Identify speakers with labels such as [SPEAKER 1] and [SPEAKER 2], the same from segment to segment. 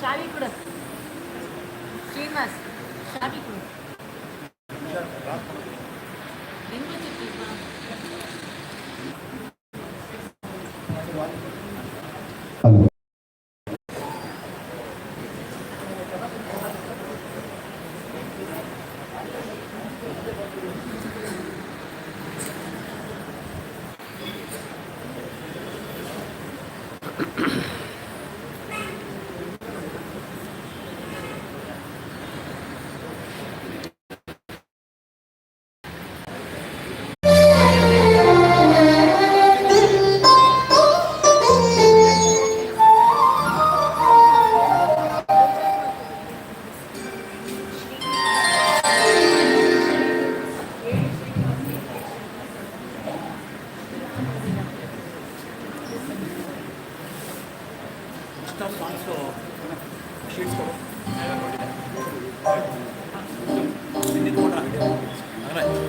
[SPEAKER 1] चावी कुठं
[SPEAKER 2] श्रीनिवास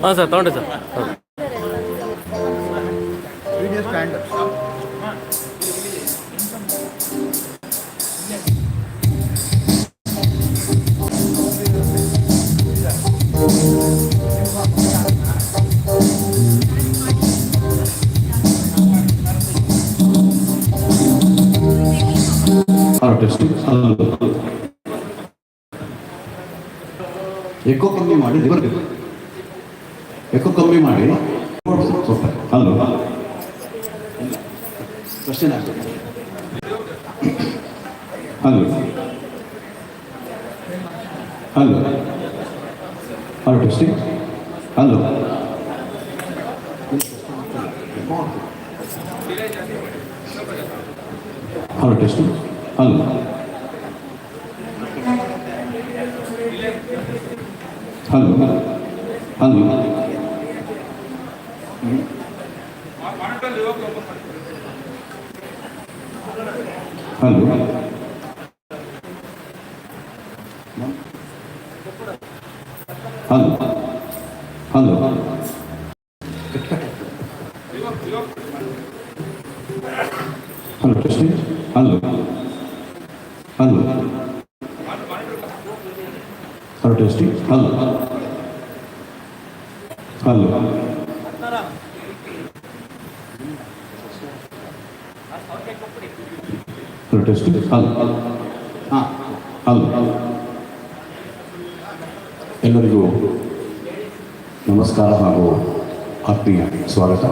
[SPEAKER 3] ಹಾಂ ಸರ್ ತೊಗೊಂಡೆ ಸರ್ ಹಾಂ
[SPEAKER 2] ವಿಡಿಯೋ ಸ್ಟ್ಯಾಂಡ್ ಟೆಸ್ಟಿಂಗ್ ಎಕೋ ಕಮ್ಮಿ ಮಾಡಿ ಬರಬೇಕು ಎಕೋ ಕಮ್ಮಿ ಮಾಡಿ. Hello question hello hello hello district hello hello testing hello. Hello. Hello. Hello. Hello. Hello. Hello testing hello. hello hello testing hello hello hello testing hello ಹಾಂ hello ಎಲ್ಲರಿಗೂ ನಮಸ್ಕಾರ ಹಾಗೂ ಆತ್ಮೀಯ ಸ್ವಾಗತ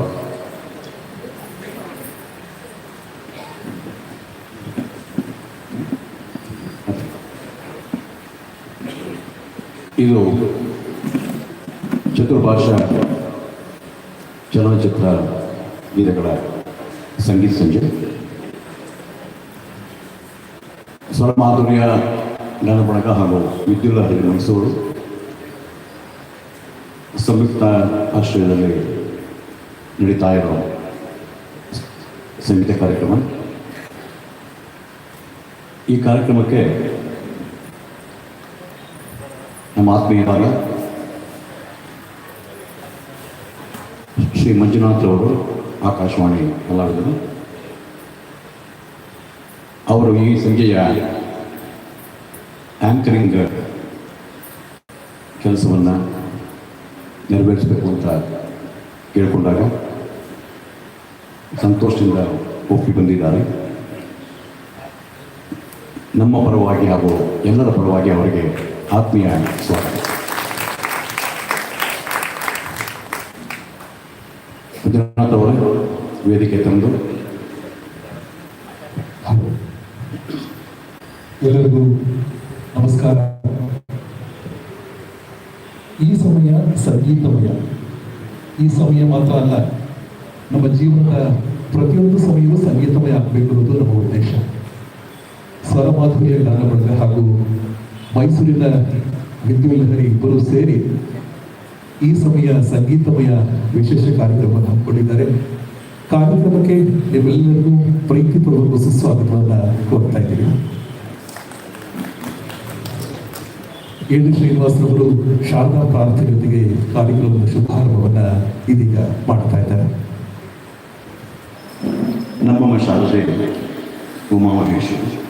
[SPEAKER 2] ಇದು ಚತುರ್ಭಾಷಾ ಚಲನಚಿತ್ರ ಗೀತೆಗಳ ಸಂಗೀತ ಸಂಜೆ. ಸ್ವರ ಮಾಧುರ್ಯ ಜ್ಞಾನಬಣಕ ಹಾಗೂ ವಿದ್ಯುಲ್ಲಹರಿ ಮೈಸೂರು ಸಂಯುಕ್ತ ಆಶ್ರಯದಲ್ಲಿ ನಡೀತಾ ಇರೋ ಸಂಗೀತ ಕಾರ್ಯಕ್ರಮ. ಈ ಕಾರ್ಯಕ್ರಮಕ್ಕೆ ನಮ್ಮ ಆತ್ಮೀಯರಾದ ಶ್ರೀ ಮಂಜುನಾಥ್ ಅವರು ಆಕಾಶವಾಣಿ ಕಲಾವಿದರು ಅವರು ಈ ಸಂಜೆಯ ಆಂಕರಿಂಗ್ ಕೆಲಸವನ್ನು ನೆರವೇರಿಸಬೇಕು ಅಂತ ಕೇಳಿಕೊಂಡಾಗ ಸಂತೋಷದಿಂದ ಒಪ್ಪಿ ಬಂದಿದ್ದಾರೆ. ನಮ್ಮ ಪರವಾಗಿ ಹಾಗೂ ಎಲ್ಲರ ಪರವಾಗಿ ಅವರಿಗೆ ಆತ್ಮೀಯ ಸ್ವಾಗತ ಮಂಜುನಾಥ್ ಅವರು ವೇದಿಕೆ ತಂದು
[SPEAKER 4] ಎಲ್ಲರಿಗೂ ನಮಸ್ಕಾರ. ಈ ಸಮಯ ಸಂಗೀತಮಯ ಈ ಸಮಯ ಮಾತ್ರ ಅಲ್ಲ, ನಮ್ಮ ಜೀವನದ ಪ್ರತಿಯೊಂದು ಸಮಯವೂ ಸಂಗೀತಮಯ ಆಗಬೇಕು ಅನ್ನೋದು ನಮ್ಮ ಉದ್ದೇಶ. ಸ್ವರಮಾಧುರ್ಯ ಗಾನ ಬಳಗ ಹಾಗೂ ಮೈಸೂರಿನ ವಿದ್ಯುಲ್ಲಹರಿ ಇಬ್ಬರು ಸೇರಿ ಈ ಸಮಯ ಸಂಗೀತಮಯ ವಿಶೇಷ ಕಾರ್ಯಕ್ರಮವನ್ನು ಹಮ್ಮಿಕೊಂಡಿದ್ದಾರೆ. ಕಾರ್ಯಕ್ರಮಕ್ಕೆ ನಿಮ್ಮೆಲ್ಲರಿಗೂ ಪ್ರೀತಿಪೂರ್ವಕ ಸುಸ್ವಾಗತವನ್ನು ಕೋರ್ತಾ ಇದ್ದೀವಿ. ಎನ್. ಶ್ರೀನಿವಾಸರವರು ಶಾರದಾ ಪ್ರಾರ್ಥನೆಯೊಂದಿಗೆ ಕಾರ್ಯಕ್ರಮದ ಶುಭಾರಂಭವನ್ನು ಇದೀಗ ಮಾಡ್ತಾ ಇದ್ದಾರೆ.
[SPEAKER 2] ನಮ್ಮ ಶಾರದೆ ಉಮಾ ಮಹೇಶ್ವರಿ